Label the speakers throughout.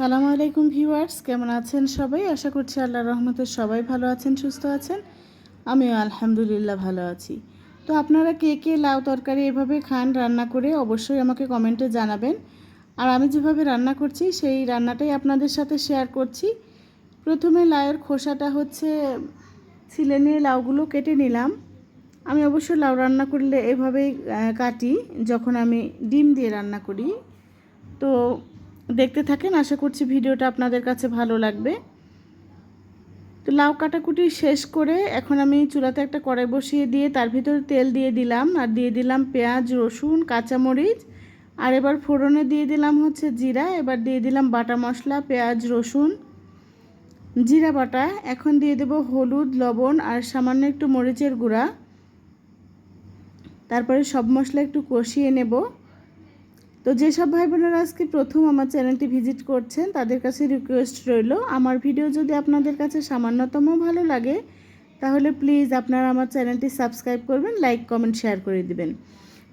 Speaker 1: সালামু আলাইকুম ভিউয়ার্স, কেমন আছেন সবাই? আশা করছি আল্লাহ রহমতে সবাই ভালো আছেন, সুস্থ আছেন। আমিও আলহামদুলিল্লাহ ভালো আছি। তো আপনারা কে কে লাউ তরকারি এভাবে খান, রান্না করে অবশ্যই আমাকে কমেন্টে জানাবেন। আর আমি যেভাবে রান্না করছি, সেই রান্নাটাই আপনাদের সাথে শেয়ার করছি। প্রথমে লাউয়ের খোসাটা হচ্ছে ছিলে নিয়ে লাউগুলো কেটে নিলাম। আমি অবশ্য লাউ রান্না করলে এভাবেই কাটি, যখন আমি ডিম দিয়ে রান্না করি। তো দেখতে থাকেন, আশা করছি ভিডিওটা আপনাদের কাছে ভালো লাগবে। তো লাউ কাটাকুটি শেষ করে এখন আমি চুলাতে একটা কড়াই বসিয়ে দিয়ে তার ভিতরে তেল দিয়ে দিলাম, আর দিয়ে দিলাম পেঁয়াজ, রসুন, কাঁচামরিচ, আর এবার ফোড়নে দিয়ে দিলাম হচ্ছে জিরা, এবার দিয়ে দিলাম বাটা মশলা, পেঁয়াজ, রসুন, জিরা বাটা, এখন দিয়ে দেব হলুদ, লবণ, আর সামান্য একটু মরিচের গুঁড়া। তারপরে সব মশলা একটু কষিয়ে নেব। তো যেসব ভাই বোনেরা আজকে প্রথম আমার চ্যানেলটি ভিজিট করছেন, তাদের কাছে রিকোয়েস্ট রইল, আমার ভিডিও যদি আপনাদের কাছে সামান্যতম ভালো লাগে, তাহলে প্লিজ আপনারা আমার চ্যানেলটি সাবস্ক্রাইব করবেন লাইক কমেন্ট শেয়ার করে দিবেন।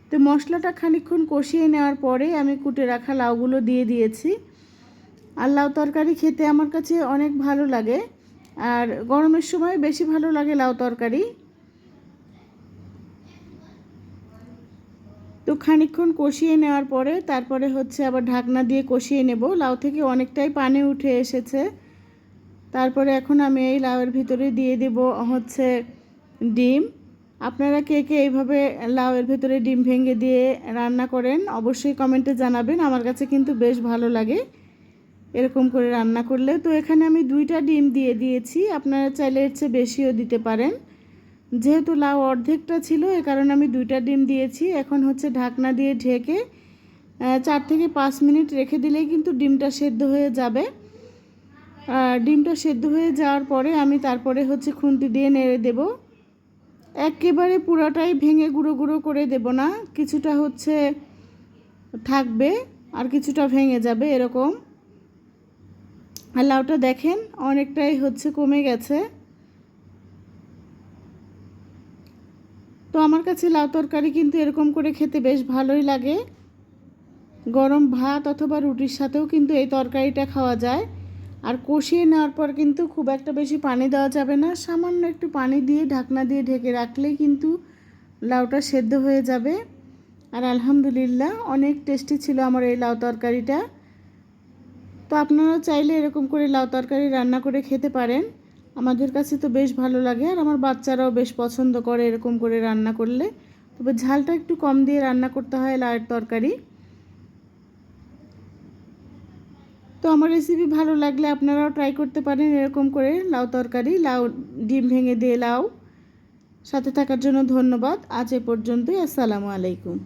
Speaker 1: তো মশলাটা খানিকক্ষণ কষিয়ে নেওয়ার পরে আমি কুটে রাখা লাউগুলো দিয়ে দিয়েছি। আর লাউ তরকারি খেতে আমার কাছে অনেক ভালো লাগে, আর গরমের সময় বেশি ভালো লাগে লাউ তরকারি। তো খানিকক্ষণ কষিয়ে নেওয়ার পরে তারপরে হচ্ছে আবার ঢাকনা দিয়ে কষিয়ে নেব। লাউ থেকে অনেকটাই পানি উঠে এসেছে। তারপরে এখন আমি এই লাউয়ের ভিতরে দিয়ে দেব হচ্ছে ডিম। আপনারা কে কে এইভাবে লাউয়ের ভিতরে ডিম ভেঙে দিয়ে রান্না করেন অবশ্যই কমেন্টে জানাবেন। আমার কাছে কিন্তু বেশ ভালো লাগে এরকম করে রান্না করলে। তো এখানে আমি দুইটা ডিম দিয়ে দিয়েছি। আপনারা চাইলে এর চেয়ে বেশিও দিতে পারেন। যেহেতু লাউ অর্ধেকটা ছিল, এ কারণে আমি দুইটা ডিম দিয়েছি। এখন হচ্ছে ঢাকনা দিয়ে ঢেকে চার থেকে পাঁচ মিনিট রেখে দিলেই কিন্তু ডিমটা সেদ্ধ হয়ে যাবে। আর ডিমটা সেদ্ধ হয়ে যাওয়ার পরে আমি তারপরে হচ্ছে খুন্তি দিয়ে নেড়ে দেব। একেবারে পুরোটাই ভেঙে গুঁড়ো গুঁড়ো করে দেব না, কিছুটা হচ্ছে থাকবে আর কিছুটা ভেঙে যাবে এরকম। আর লাউটা দেখেন অনেকটাই হচ্ছে কমে গেছে। তো আমার কাছে লাউ তরকারি কিন্তু এরকম করে খেতে বেশ ভালোই লাগে। গরম ভাত অথবা রুটির সাথেও কিন্তু এই তরকারিটা খাওয়া যায়। আর কষিয়ে নেওয়ার পর কিন্তু খুব একটা বেশি পানি দেওয়া যাবে না। সামান্য একটু পানি দিয়ে ঢাকনা দিয়ে ঢেকে রাখলেই কিন্তু লাউটা সেদ্ধ হয়ে যাবে। আর আলহামদুলিল্লাহ অনেক টেস্টি ছিল আমার এই লাউ তরকারিটা। তো আপনারা চাইলে এরকম করে লাউ তরকারি রান্না করে খেতে পারেন। আমাদের কাছে তো বেশ ভালো লাগে, আর আমার বাচ্চারাও বেশ পছন্দ করে এরকম করে রান্না করলে। তবে ঝালটা একটু কম দিয়ে রান্না করতে হয় লাউয়ের তরকারি। তো আমার রেসিপি ভালো লাগলে আপনারাও ট্রাই করতে পারেন এরকম করে লাউ তরকারি, লাউ ডিম ভেঙে দিয়ে লাউ। সাথে থাকার জন্য ধন্যবাদ। আজ এ পর্যন্তই, আসসালামু আলাইকুম।